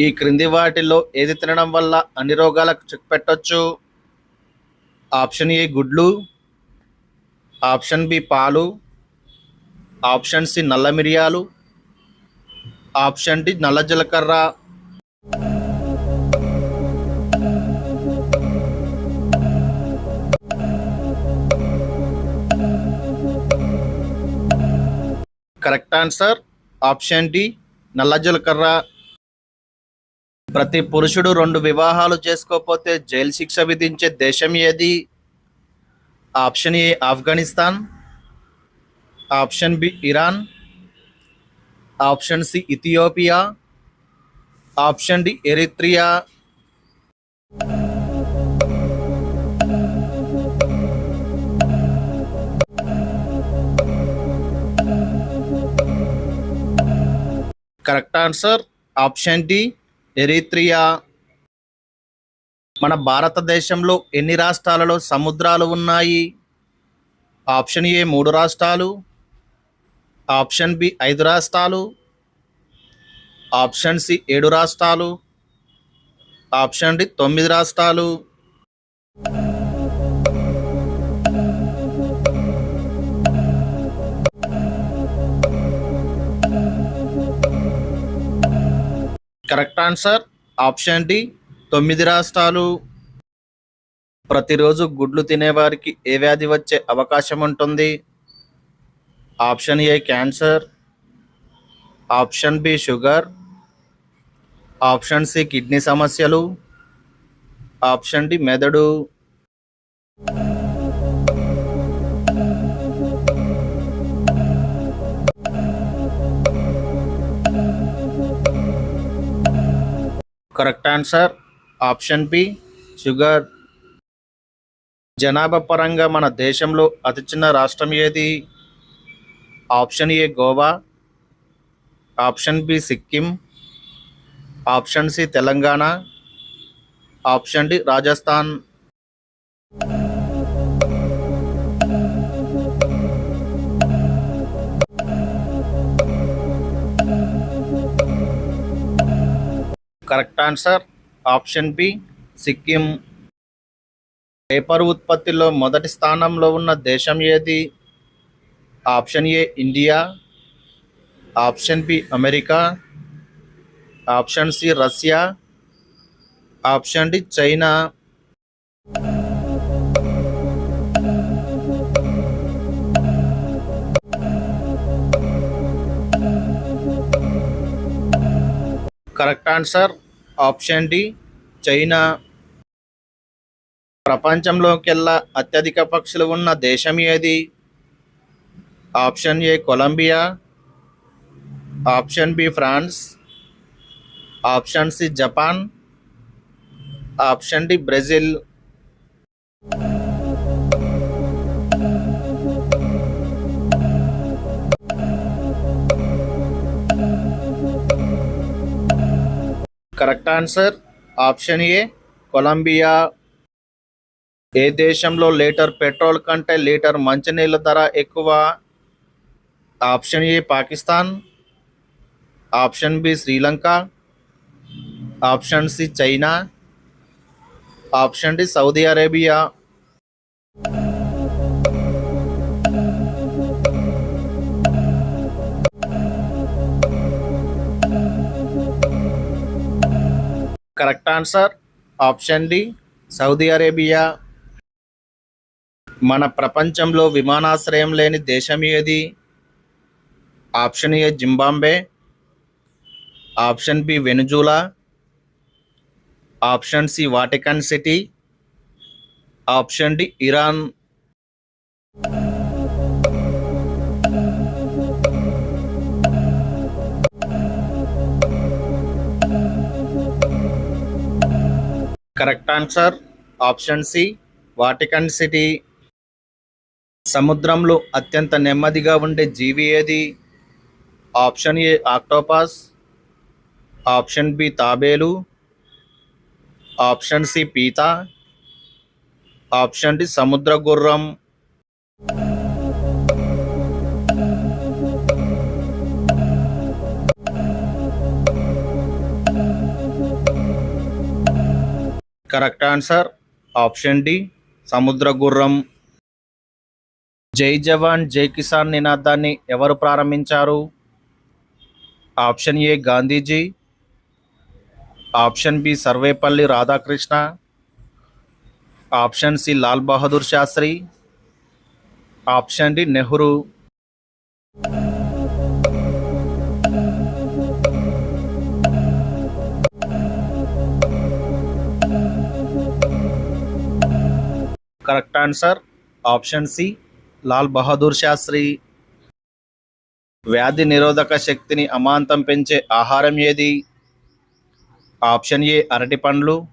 ఈ క్రింది వాటిల్లో ఏది తినడం వల్ల అన్ని రోగాలకు చెక్ పెట్టొచ్చు? ఆప్షన్ ఏ గుడ్లు ఆప్షన్ బి పాలు ఆప్షన్ సి నల్ల మిరియాలు ఆప్షన్ డి నల్ల జీలకర్ర. కరెక్ట్ ఆన్సర్ ఆప్షన్ డి నల్ల జీలకర్ర. ప్రతి పురుషుడు రెండు వివాహాలు చేసుకోకపోతే జైలు శిక్ష విధించే దేశం ఏది? Option A Afghanistan. Option B Iran. Option C Ethiopia. Option D Eritrea. Correct answer option D Eritrea. మన భారతదేశంలో ఎన్ని రాష్ట్రాలలో సముద్రాలు ఉన్నాయి? ఆప్షన్ ఏ మూడు రాష్ట్రాలు. ఆప్షన్ బి ఐదు రాష్ట్రాలు. ఆప్షన్ సి ఏడు రాష్ట్రాలు. ఆప్షన్ డి తొమ్మిది రాష్ట్రాలు. కరెక్ట్ ఆన్సర్ ఆప్షన్ డి తొమ్మిది రాష్ట్రాలు. ప్రతిరోజు గుడ్లు తినేవారికి ఏ వ్యాధి వచ్చే అవకాశం ఉంటుంది? Option A cancer. Option B sugar. Option C kidney సమస్యలు. ఆప్షన్ డి మెదడు. Correct answer. Option B sugar. జనాభా పరంగా మన దేశంలో అతి చిన్న రాష్ట్రం ఏది? Option A Goa. Option B Sikkim. Option C Telangana. Option D Rajasthan. Correct answer. Option B Sikkim. Paper ఉత్పత్తిలో మొదటి స్థానంలో ఉన్న దేశం ఏది? Option A India. Option B America. Option C Russia. Option D China. Correct answer option D China. ప్రపంచంలోకెల్లా అత్యధిక పక్షులు ఉన్న దేశం ఏది? Option A Colombia. Option B France. Option C Japan. Option D Brazil. Correct answer. Option A Colombia. ఏ దేశంలో litre petrol కంటే litre మంచినీళ్ళ ధర ఎక్కువ? Option A Pakistan. Option B Sri Lanka. Option C China. Option D Saudi Arabia. Correct answer. Option D Saudi Arabia. మన ప్రపంచంలో విమానాశ్రయం లేని దేశం ఏది? Option A Zimbabwe. Option B Venezuela. Option C Vatican City. Option D Iran. Correct answer. Option C Vatican City. సముద్రంలో అత్యంత నెమ్మదిగా ఉండే జీవి ఏది? Option A octopus. Option B తాబేలు. ఆప్షన్ సి పీత. ఆప్షన్ డి సముద్ర గుర్రం. Correct answer. ఆప్షన్ డి సముద్ర గుర్రం. జై జవాన్ జై కిసాన్ నినాదాన్ని ఎవరు ప్రారంభించారు? Option A Gandhiji. Option B Sarvepalli Radhakrishna. Option C Lal Bahadur Shastri. Option D Nehru. Correct answer. Option C Lal Bahadur Shastri. వ్యాధి నిరోధక శక్తిని అమాంతం పెంచే ఆహారం ఏది? ఆప్షన్ ఏ అరటి పండ్లు.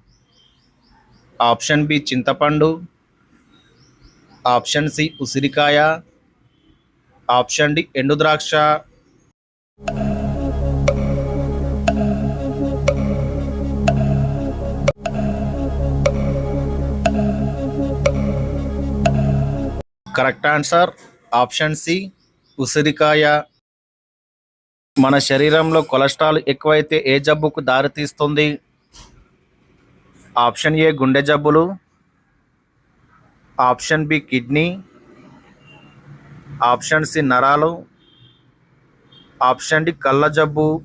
ఆప్షన్ బి చింతపండు. ఆప్షన్ సి ఉసిరికాయ. ఆప్షన్ డి ఎండు ద్రాక్ష. Correct answer. ఆప్షన్ సి ఉసిరికాయ. మన శరీరంలో కొలెస్ట్రాల్ ఎక్కువైతే ఏ జబ్బుకు దారితీస్తుంది ఆప్షన్ ఏ గుండె జబ్బులు. Option B kidney. Option C నరాలు. ఆప్షన్ డి కళ్ళ జబ్బు.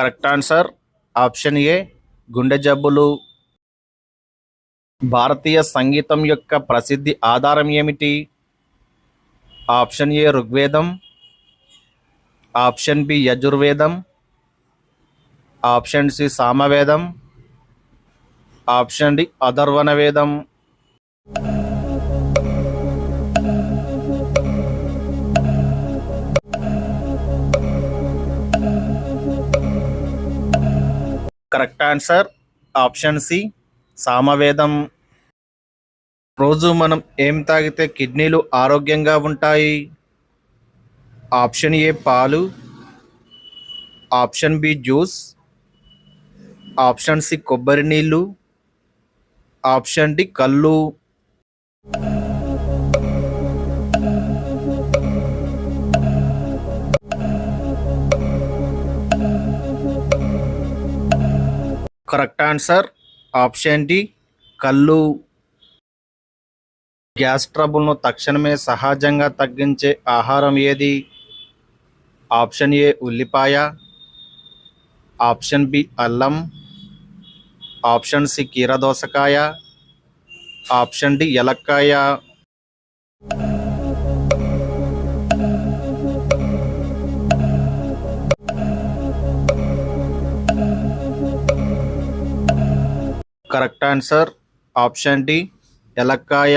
Correct answer. ఆప్షన్ ఏ గుండె జబ్బులు. భారతీయ సంగీతం యొక్క ప్రసిద్ధి ఆధారం ఏమిటి? Option A Rigveda. Option B Yajurveda. Option C Samaveda. Option D Atharvana Veda. Correct answer option C Samaveda. రోజు మనం ఏం తాగితే కిడ్నీలు ఆరోగ్యంగా ఉంటాయి? ఆప్షన్ ఏ పాలు. Option B juice. Option C కొబ్బరి నీళ్ళు. ఆప్షన్ డి కళ్ళు. Correct answer. ఆప్షన్ డి కళ్ళు. గ్యాస్ ట్రబుల్ను తక్షణమే సహజంగా తగ్గించే ఆహారం ఏది? ఆప్షన్ ఏ ఉల్లిపాయ. ఆప్షన్ బి అల్లం. ఆప్షన్ సి కీరదోసకాయ ఆప్షన్ డి ఎలక్కాయ కరెక్ట్ ఆన్సర్. ఆప్షన్ డి ఎలక్కాయ